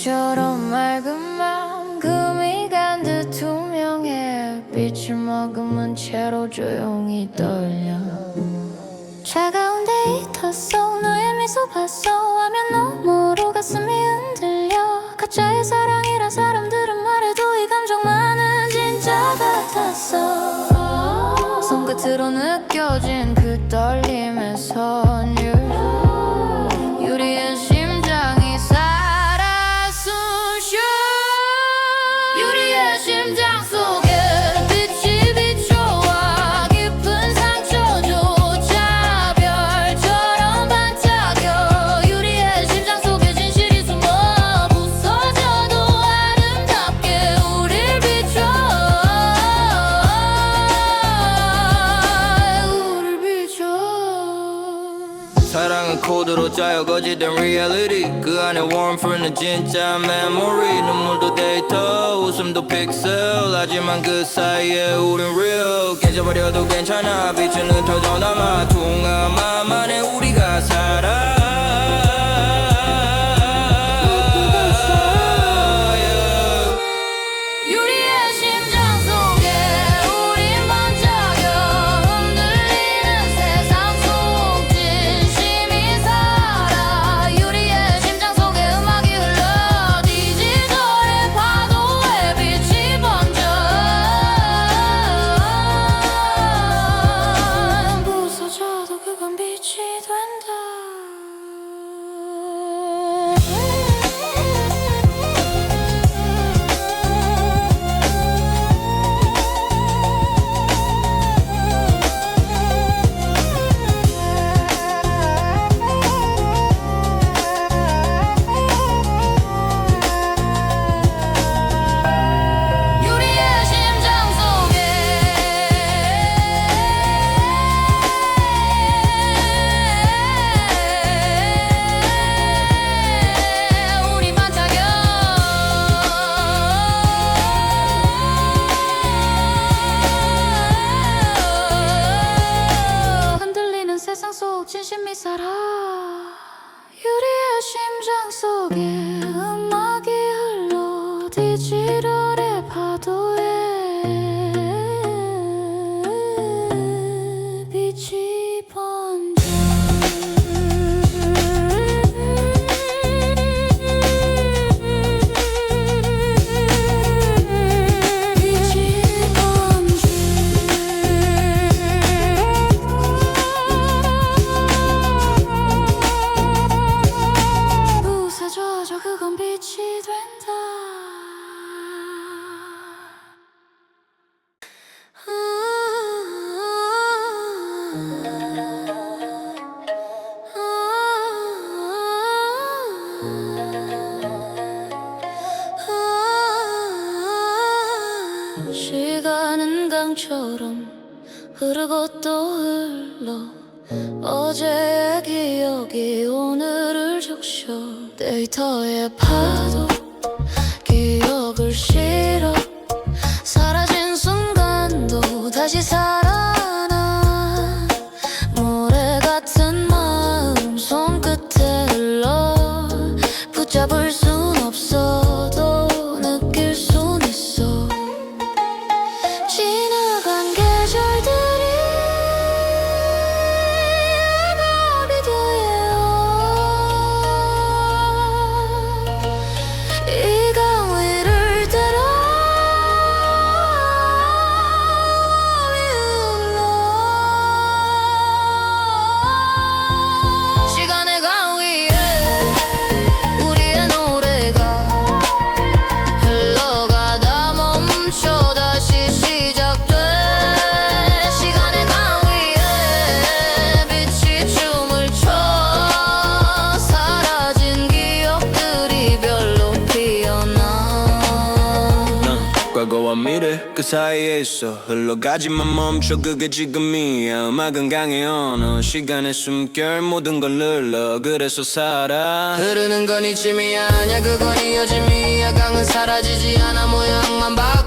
비처럼 맑은 마음 금이 간 듯 투명해 빛을 머금은 채로 조용히 떨려. 차가운 데이터 속 너의 미소 봤어. 나여 거짓된 reality. 그 안에 warmth는 진짜 memory. 눈물도 데이터 웃음도 픽셀 하지만 그 사이에 우린 real. 깨져버려도 괜찮아. 빛은 흩어져 남아. 둥가마만에 우리가 살아. 几段 과거와 미래 그 사이에 있어 흘러가지만 멈춰 그게 지금이야. 음악은 강해 언어 시간의 숨결 모든 걸 눌러 그래서 살아. 흐르는 건 이쯤이 아냐 그건 이어짐이야. 강은 사라지지 않아 모양만 봐.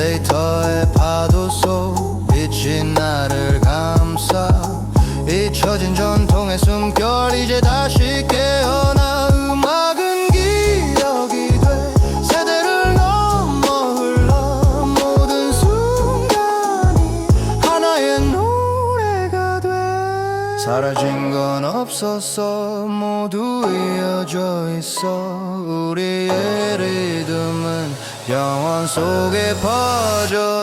they taught 속에 퍼져.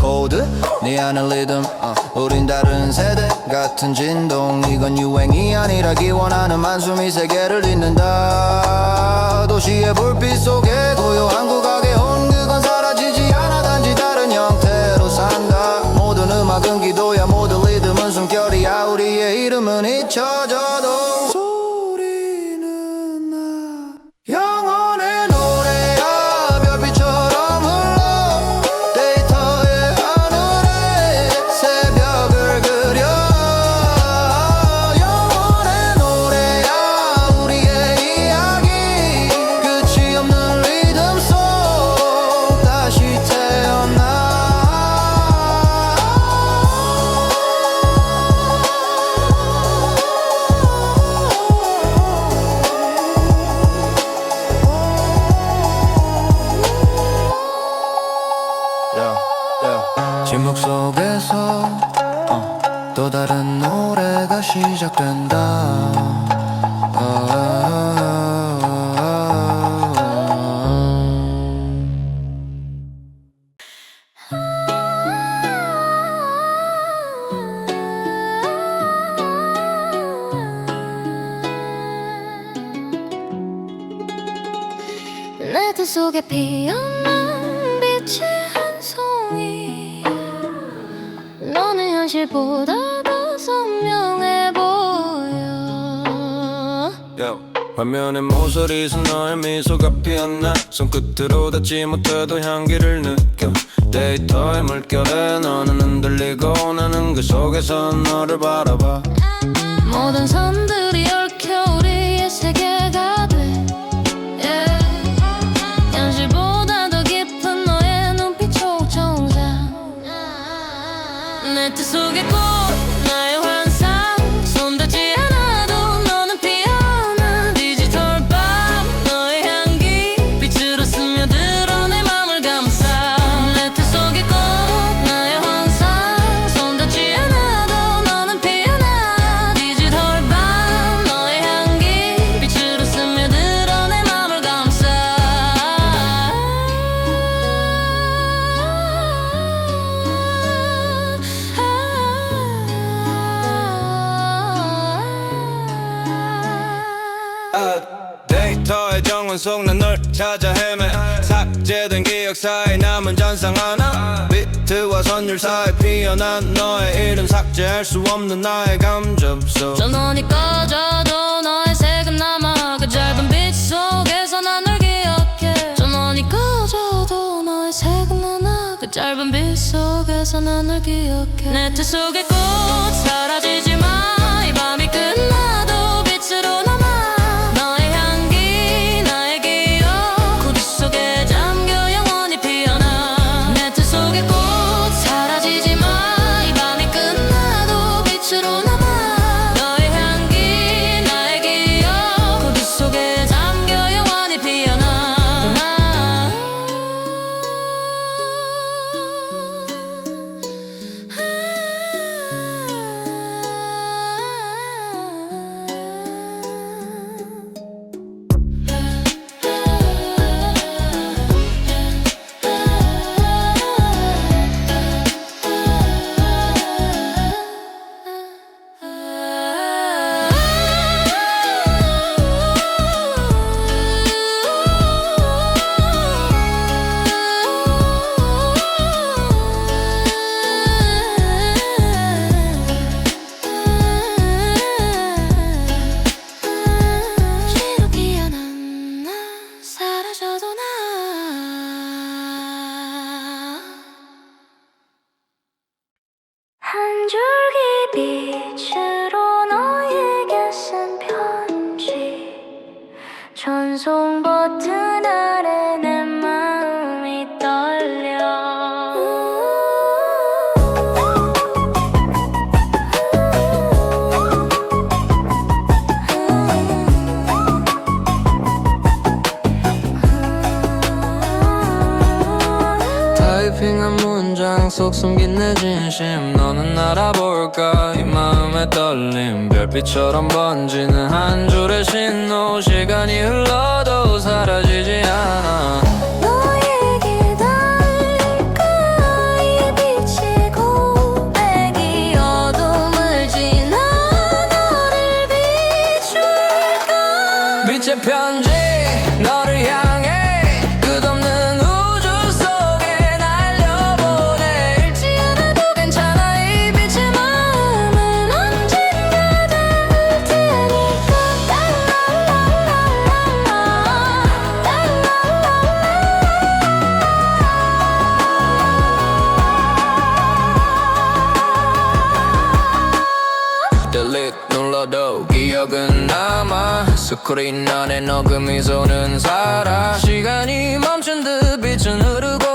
코드? 네 안에 리듬 uh. 우린 다른 세대 같은 진동. 이건 유행이 아니라 기원하는 만수이 세계를 잇는다. 도시의 불빛 속에 고요한 국악의 온 그건 사라지지 않아. 단지 다른 형태로 산다. 모든 음악은 기도 속에서 어, 또 다른 노래가 시작된다. 어디서 너의 미소가 피었나? 손끝으로 닿지 못해도 향기를 느껴. 데이터의 물결에 너는 흔들리고 나는 그 속에서 너를 바라봐. 모든 선들이 환율 사이 피어난 너의 이름 삭제할 수 없는 나의 감정 속 전원이 꺼져도 너의 색은 남아 그 짧은 빛 속에서 난 널 기억해. 전원이 꺼져도 너의 색은 남아 그 짧은 빛 속에서 난 널 기억해. 내 뜻 속의 꽃 사라지지 핑한 문장 속 숨긴 내 진심. 너는 알아볼까? 이 마음의 떨림. 별빛처럼 번지는 한 줄의 신호. 시간이 흘러도 사라지지 않아 남아 스크린 안에 너그 미소는 살아 시간이 멈춘 듯 빛은 흐르고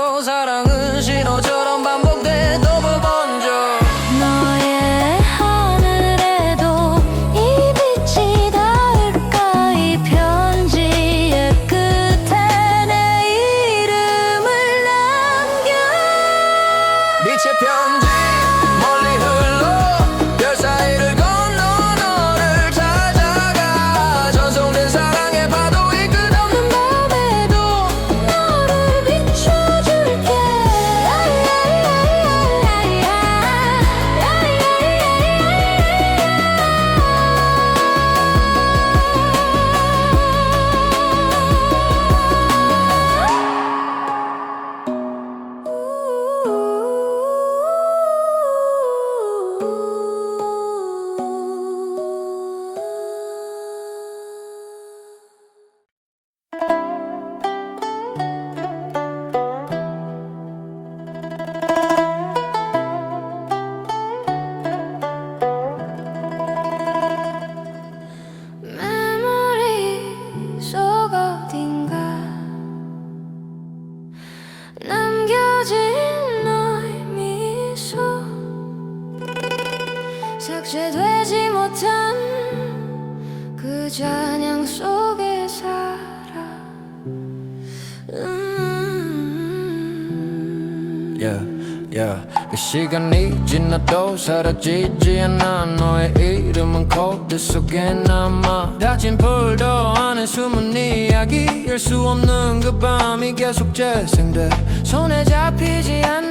시간이 지나도 사라지지 않아. 너의 이름은 코드 속에 남아. 닫힌 폴더 안에 숨은 이야기 열 수 없는 그 밤이 계속 재생돼. 손에 잡히지 않는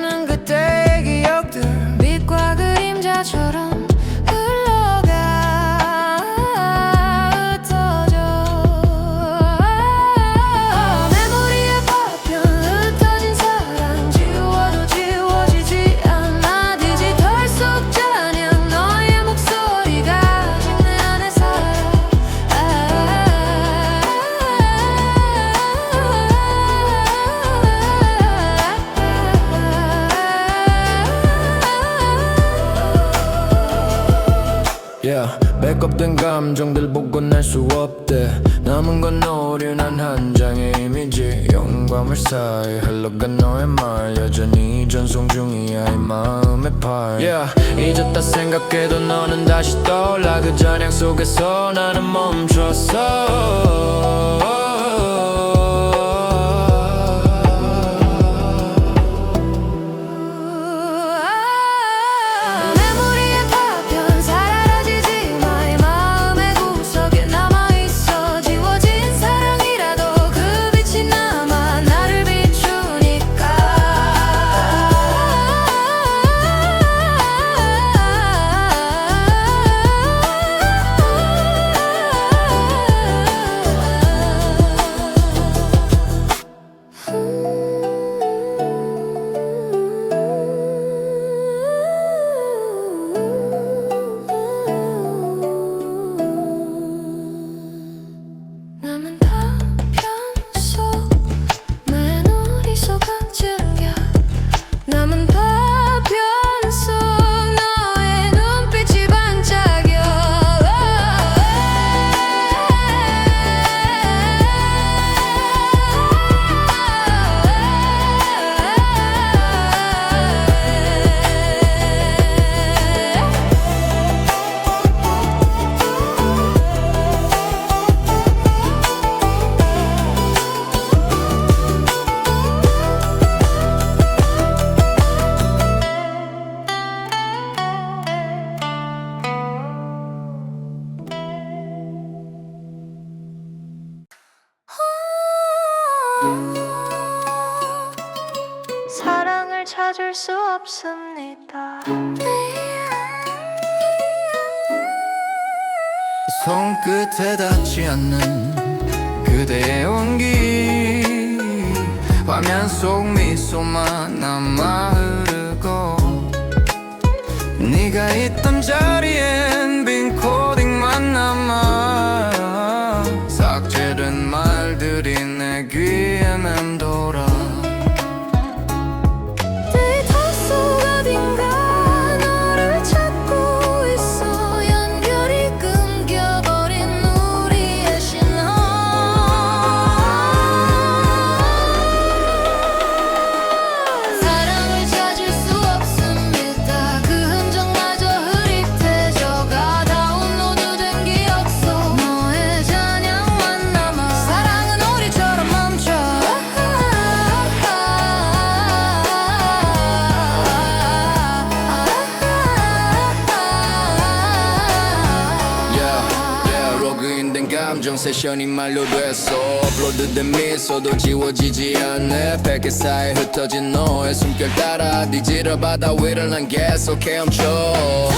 사이 흘러간 너의 말. 여전히 전송 중이야 이 마음의 팔 Yeah, 잊었다 생각해도 너는 다시 떠올라. 그 잔향 속에서 나는 멈췄어 있던 자리엔 빈 코딩만 남아. 삭제된 말들이 내 귀에 맴 세션이 말로 됐어 업로드된 미소도 지워지지 않네 베개 사이 흩어진 너의 숨결 따라 뒤지러 바다 위를 난 계속 헤엄쳐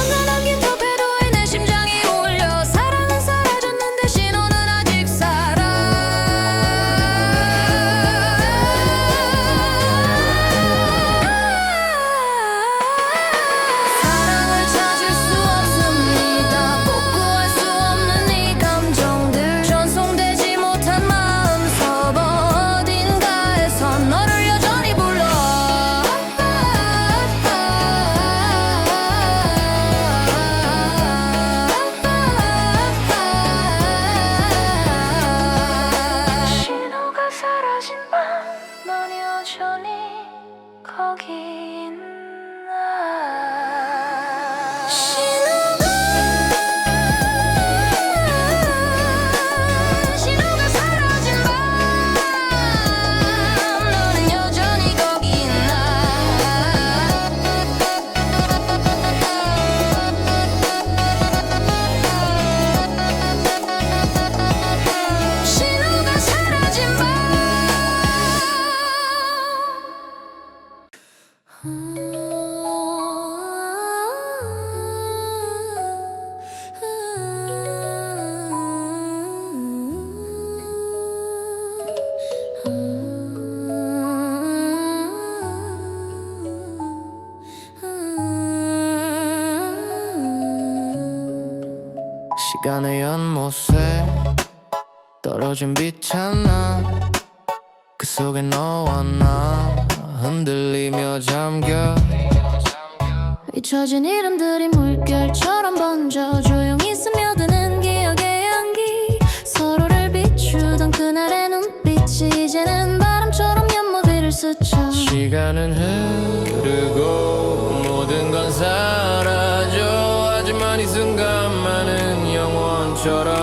스쳐 시간은 흐르고 모든 건 사라져. 하지만 이 순간만은 영원처럼.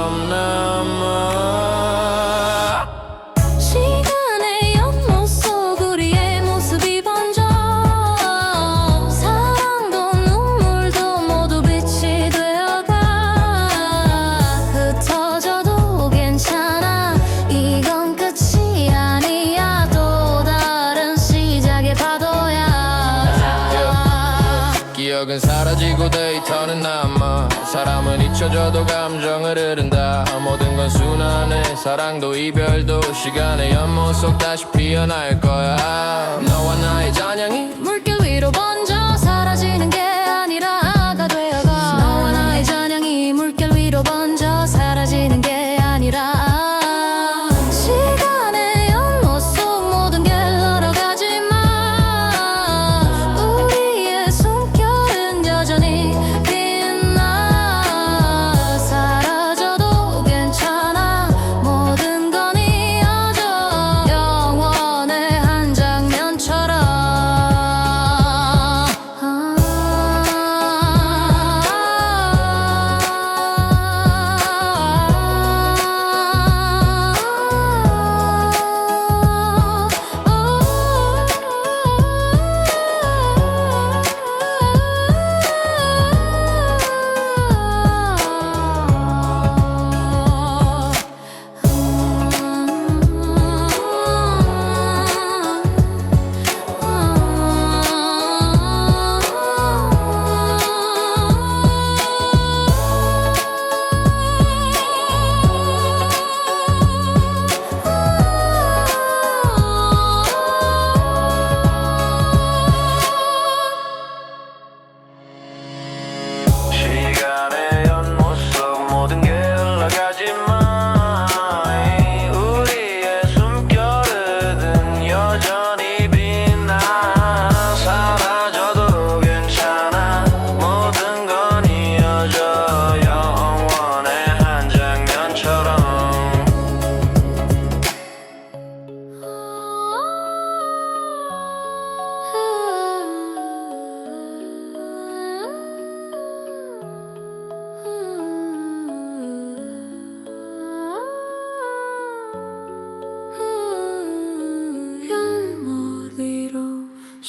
마음은 잊혀져도 감정을 흐른다. 모든 건 순환해 사랑도 이별도 시간의 연못 속 다시 피어날 거야. 너와 나의 잔향이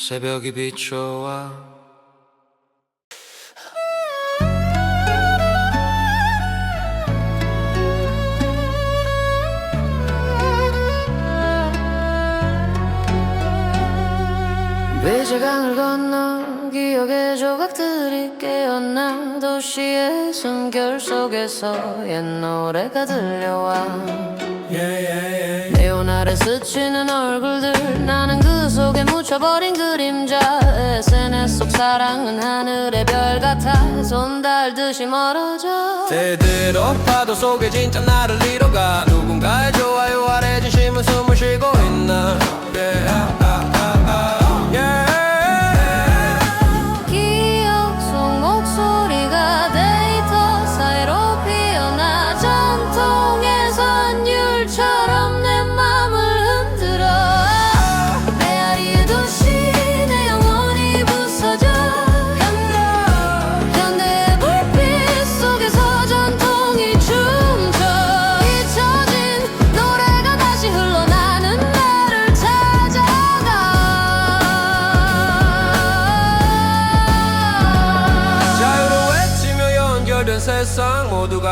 새벽이 비춰와 비제강을 건너 기억의 조각들이 깨어나 도시의 숨결 속에서 옛 노래가 들려와. 네온 아래 스치는 얼굴들 나는 그 속에 묻혀버린 그림자 SNS 속 사랑은 하늘의 별 같아. 손 닿듯이 멀어져. 때들어 파도 속에 진짜 나를 잃어가. 누군가의 좋아요 아래 진심은 숨을 쉬고 있나. Yeah,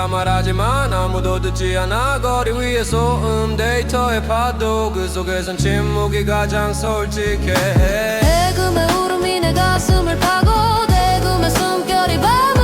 말하지만 아무도 듣지 않아 거리 위의 소음 데이터의 파도 그 속에선 침묵이 가장 솔직해. 대금의 울음이 내 가슴을 파고 대금의 숨결이 밤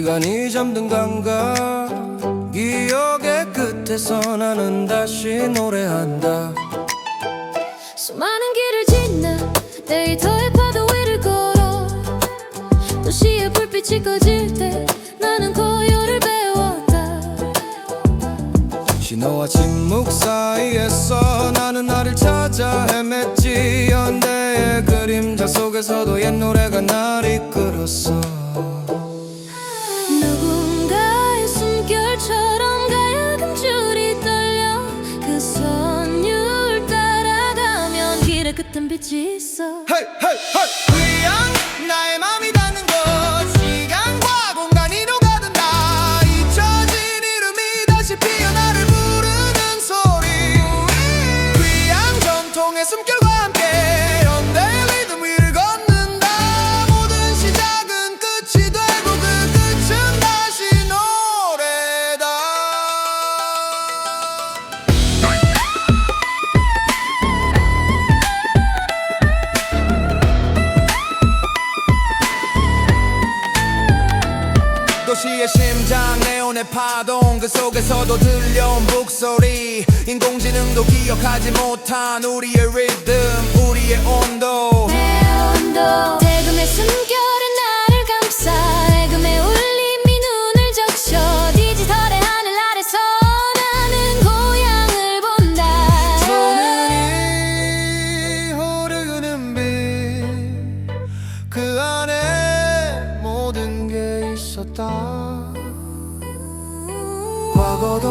시간이 잠든 감각 기억의 끝에서 나는 다시 노래한다. 수많은 길을 지나 데이터의 파도 위를 걸어. 도시의 불빛이 꺼질 때 나는 고요를 배웠다. 신호와 침묵 사이에서 나는 나를 찾아 헤맸지. 연대의 그림자 속에서도 옛 노래가 날 이끌었어 파동 그 속에서도 들려온 북소리. 인공지능도 기억하지 못한 우리의 리듬 우리의 온도. 내 온도. 대금의 숨결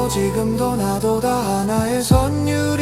지금도 나도 다 하나의 선율